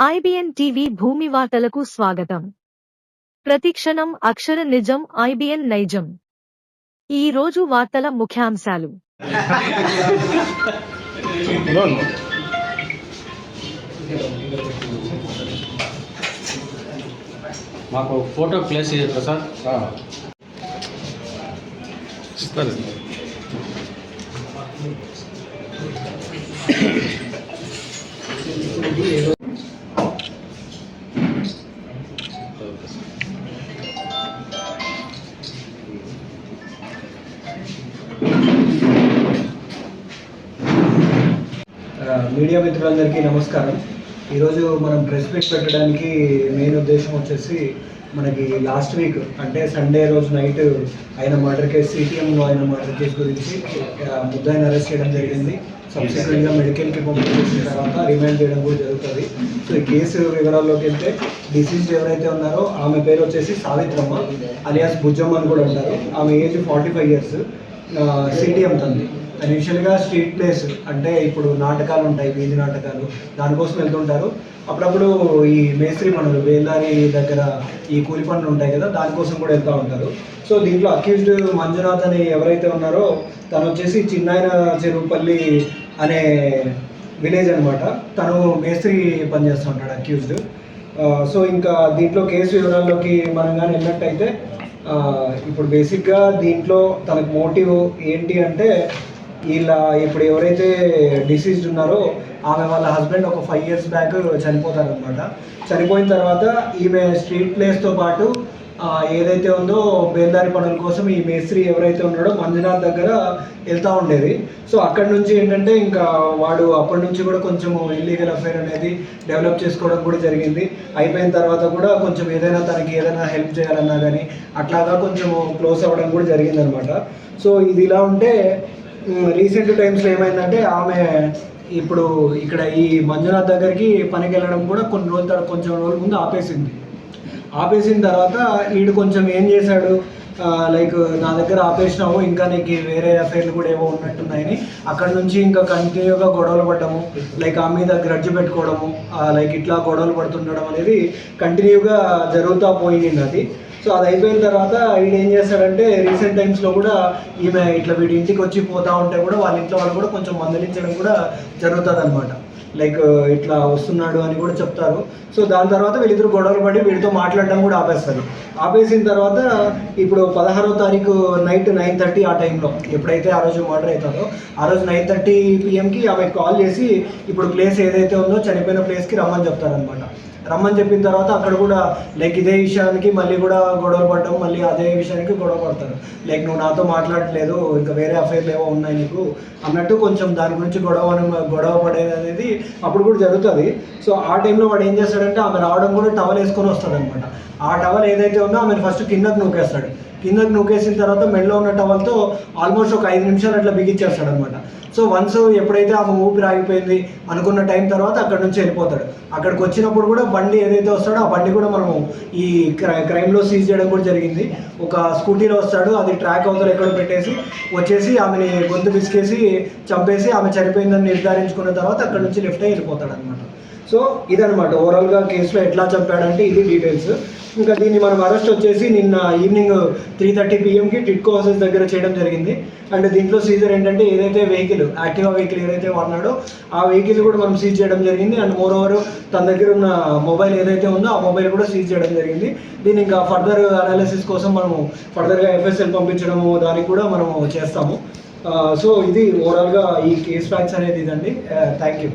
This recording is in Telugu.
ఐబిఎన్ టీవీ భూమి వార్తలకు స్వాగతం. ప్రతిక్షణం అక్షర నిజం ఐబిఎన్ నైజం. ఈ రోజు వార్తల ముఖ్యాంశాలు. మాకు ఫోటో ప్లేస్ ఇస్తారు మీడియా మిత్రులందరికీ నమస్కారం. ఈరోజు మనం ప్రెస్ మీట్ పెట్టడానికి మెయిన్ ఉద్దేశం వచ్చేసి మనకి లాస్ట్ వీక్ అంటే సండే రోజు నైట్ ఆయన మర్డర్ కేసు సిటిఎంలో ఆయన మర్డర్ కేసు గురించి ముద్దాయిని అరెస్ట్ చేయడం జరిగింది. సబ్సిక్వెంట్గా మెడికల్కి పంపించేసిన తర్వాత రిమాండ్ చేయడం కూడా జరుగుతుంది. సో ఈ కేసు వివరాల్లోకి వెళ్తే డిసీజ్ ఎవరైతే ఉన్నారో ఆమె పేరు వచ్చేసి సావిత్రమ్మ అలియాస్ బుజ్జమ్మ అని కూడా ఉంటారు. ఆమె age forty five years. CTM తంది ఇనిషియల్గా స్ట్రీట్ ప్లేస్ అంటే ఇప్పుడు నాటకాలు ఉంటాయి వీధి నాటకాలు. దానికోసం వెళ్తుంటారు. అప్పుడప్పుడు ఈ మేస్త్రి పనులు వేలారి దగ్గర ఈ కూలి పనులు ఉంటాయి కదా దానికోసం కూడా వెళ్తూ ఉంటారు. సో దీంట్లో అక్యూజ్డ్ మంజునాథ్ అని ఎవరైతే ఉన్నారో తను వచ్చేసి చిన్నాయన చెరువుపల్లి అనే విలేజ్ అనమాట తను మేస్త్రి పనిచేస్తూ ఉంటాడు అక్యూజ్డ్. సో ఇంకా దీంట్లో కేసు వివరాల్లోకి మనం కానీ వెళ్ళినట్టయితే ఇప్పుడు బేసిక్గా దీంట్లో తనకు మోటివ్ ఏంటి అంటే వీళ్ళ ఇప్పుడు ఎవరైతే డిసీజ్డ్ ఉన్నారో ఆమె వాళ్ళ హస్బెండ్ ఒక ఫైవ్ ఇయర్స్ బ్యాక్ చనిపోతారనమాట చనిపోయిన తర్వాత ఈమె స్ట్రీట్ ప్లేస్తో పాటు ఏదైతే ఉందో బేల్దారి పనుల కోసం ఈ మేస్త్రి ఎవరైతే ఉన్నాడో మంజునాథ్ దగ్గర వెళ్తూ ఉండేది. సో అక్కడి నుంచి ఏంటంటే ఇంకా వాడు అప్పటి నుంచి కూడా కొంచెం ఇల్లీగల్ అఫైర్ అనేది డెవలప్ చేసుకోవడం కూడా జరిగింది. అయిపోయిన తర్వాత కూడా కొంచెం ఏదైనా తనకి ఏదైనా హెల్ప్ చేయాలన్నా కానీ అట్లాగా కొంచెం క్లోజ్ అవ్వడం కూడా జరిగిందనమాట. సో ఇది ఇలా ఉంటే రీసెంట్ టైమ్స్లో ఏమైందంటే ఆమె ఇప్పుడు ఇక్కడ ఈ మంజునాథ్ దగ్గరికి పనికి వెళ్ళడం కూడా కొన్ని రోజుల తర్వాత కొంచెం రోజుల ముందు ఆపేసింది. ఆపేసిన తర్వాత వీడు కొంచెం ఏం చేశాడు? లైక్ నా దగ్గర ఆపేసినావు ఇంకా నీకు వేరే అఫైర్లు కూడా ఏవో ఉన్నట్టున్నాయని అక్కడ నుంచి ఇంకా కంటిన్యూగా గొడవలు పడ్డము. లైక్ ఆ మీద గ్రడ్జ్ పెట్టుకోవడము లైక్ ఇట్లా గొడవలు పడుతుండడం అనేది కంటిన్యూగా జరుగుతూ పోయింది అది. సో అది అయిపోయిన తర్వాత వీడు ఏం చేస్తాడంటే రీసెంట్ టైమ్స్లో కూడా ఈమె ఇట్లా వీడి ఇంటికి వచ్చి పోతా ఉంటే కూడా వాళ్ళ ఇంట్లో వాళ్ళు కూడా కొంచెం మందలించడం కూడా జరుగుతుంది అనమాట లైక్ ఇట్లా వస్తున్నాడు అని కూడా చెప్తారు. సో దాని తర్వాత వీళ్ళిద్దరు గొడవలు పడి వీడితో మాట్లాడడం కూడా ఆపేస్తారు. ఆపేసిన తర్వాత ఇప్పుడు పదహారో తారీఖు నైట్ నైన్ థర్టీ ఆ టైంలో ఎప్పుడైతే ఆ రోజు మర్డర్ అవుతుందో ఆ రోజు నైన్ థర్టీ పిఎంకి ఆమె కాల్ చేసి ఇప్పుడు ప్లేస్ ఏదైతే ఉందో చనిపోయిన ప్లేస్కి రమ్మని చెప్తారనమాట రమ్మని చెప్పిన తర్వాత అక్కడ కూడా లైక్ ఇదే విషయానికి మళ్ళీ కూడా గొడవ పడడం మళ్ళీ అదే విషయానికి గొడవ పడతారు. లైక్ నువ్వు నాతో మాట్లాడట్లేదు ఇంకా వేరే అఫైర్లు ఏవో ఉన్నాయి నీకు అన్నట్టు కొంచెం దాని గురించి గొడవ గొడవ పడేది అనేది అప్పుడు కూడా జరుగుతుంది. సో ఆ టైంలో వాడు ఏం చేస్తాడంటే ఆమె రావడం కూడా టవల్ వేసుకొని వస్తాడు ఆ టవల్ ఏదైతే ఉందో ఆమెను ఫస్ట్ కిందకు నూకేస్తాడు. కిందకు నూకేసిన తర్వాత మెడలో ఉన్న టవల్తో ఆల్మోస్ట్ ఒక ఐదు నిమిషాలు అట్లా బిగించేస్తాడు అనమాట సో వన్స్ ఎప్పుడైతే ఆమె ఊపిరి ఆగిపోయింది అనుకున్న టైం తర్వాత అక్కడ నుంచి వెళ్ళిపోతాడు. అక్కడికి వచ్చినప్పుడు కూడా బండి ఏదైతే వస్తాడో ఆ బండి కూడా మనము ఈ క్రై క్రైమ్లో సీజ్ చేయడం కూడా జరిగింది. ఒక స్కూటీలో వస్తాడు అది ట్రాక్ అవతల ఎక్కడ పెట్టేసి వచ్చేసి ఆమెని గొంతు పిసికేసి చంపేసి ఆమె చనిపోయిందని నిర్ధారించుకున్న తర్వాత అక్కడ నుంచి లిఫ్ట్ అయి వెళ్ళిపోతాడు అనమాట సో ఇదనమాట ఓవరాల్గా కేసులో ఎట్లా చంపాడంటే ఇది డీటెయిల్స్ ఇంకా దీన్ని మనం అరెస్ట్ వచ్చేసి నిన్న ఈవినింగ్ త్రీ థర్టీ పిఎంకి టిట్కో హౌసెస్ దగ్గర చేయడం జరిగింది. అండ్ దీంట్లో సీజర్ ఏంటంటే ఏదైతే వెహికల్ యాక్టివా వెహికల్ ఏదైతే వాడినాడో ఆ వెహికల్ కూడా మనం సీజ్ చేయడం జరిగింది. అండ్ మోర్ ఓవర్ తన దగ్గర ఉన్న మొబైల్ ఏదైతే ఉందో ఆ మొబైల్ కూడా సీజ్ చేయడం జరిగింది. దీన్ని ఇంకా ఫర్దర్ అనాలిసిస్ కోసం మనము ఫర్దర్గా ఎఫ్ఎస్ఎల్ పంపించడము దానికి కూడా మనము చేస్తాము. సో ఇది ఓవరాల్గా ఈ కేస్ ఫ్యాక్ట్స్ అనేది ఇదండి. Uh, thank you